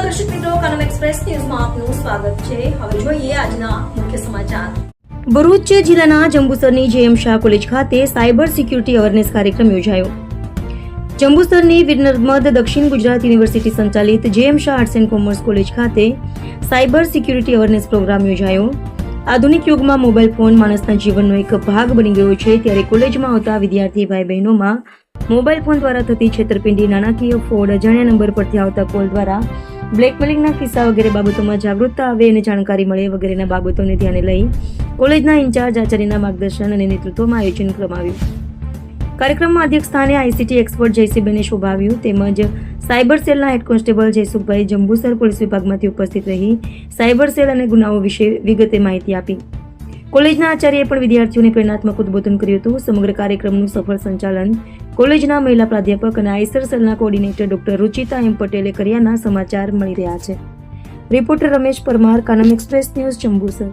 દર્શક મિત્રો કનમ એક્સપ્રેસ ન્યૂઝમાં આપનું સ્વાગત છે. હવે જોઈએ આજના મુખ્ય સમાચાર. ભરૂચ જિલ્લાના જંબુસરની જેએમ શાહ કોલેજ ખાતે સાયબર સિક્યુરિટી અવેરનેસ કાર્યક્રમ યોજાયો. જંબુસરની વીર દક્ષિણ ગુજરાત યુનિવર્સિટી સંચાલિત JM Shah arts and commerce college ખાતે સાયબર સિક્યુરિટી અવેરનેસ પ્રોગ્રામ યોજાયો. આધુનિક યુગમાં મોબાઈલ ફોન માણસના જીવનનો એક ભાગ બની ગયો છે. ત્યારે કોલેજમાં આવતા વિદ્યાર્થી ભાઈ બહેનોમાં મોબાઈલ ફોન દ્વારા થતી છેતરપિંડી, નાણાકીય ફોડ, અજાણ્યા નંબર પરથી આવતા કોલ દ્વારા બ્લેકમેલિંગના કિસ્સા વગેરે બાબતોમાં જાગૃતતા આવે અને જાણકારી મળે વગેરેના બાબતોને ધ્યાને લઈ કોલેજના ઇન્ચાર્જ, આચાર્યના માર્ગદર્શન અને નેતૃત્વમાં આયોજન કરવામાં કાર્યક્રમમાં અધ્યક્ષ સ્થાને આઈસીટી એક્સપર્ટ જયસીબેને શોભાવ્યું. તેમજ સાયબર સેલના head constable Jaysukhbhai Jambusar police વિભાગમાંથી ઉપસ્થિત રહી સાયબર સેલ અને ગુનાઓ વિશે વિગતે માહિતી આપી. કોલેજના આચાર્યએ પણ વિદ્યાર્થીઓને પ્રેરણાત્મક ઉદબોધન કર્યું હતું. સમગ્ર કાર્યક્રમનું સફળ સંચાલન કોલેજના મહિલા પ્રાધ્યાપક અને આઈસર સેલના કોઓર્ડિનેટર ડોક્ટર રુચિતા એમ પટેલે કર્યાના સમાચાર મળી રહ્યા છે. Reporter Ramesh Parmar, Kanam express news, Jambusar.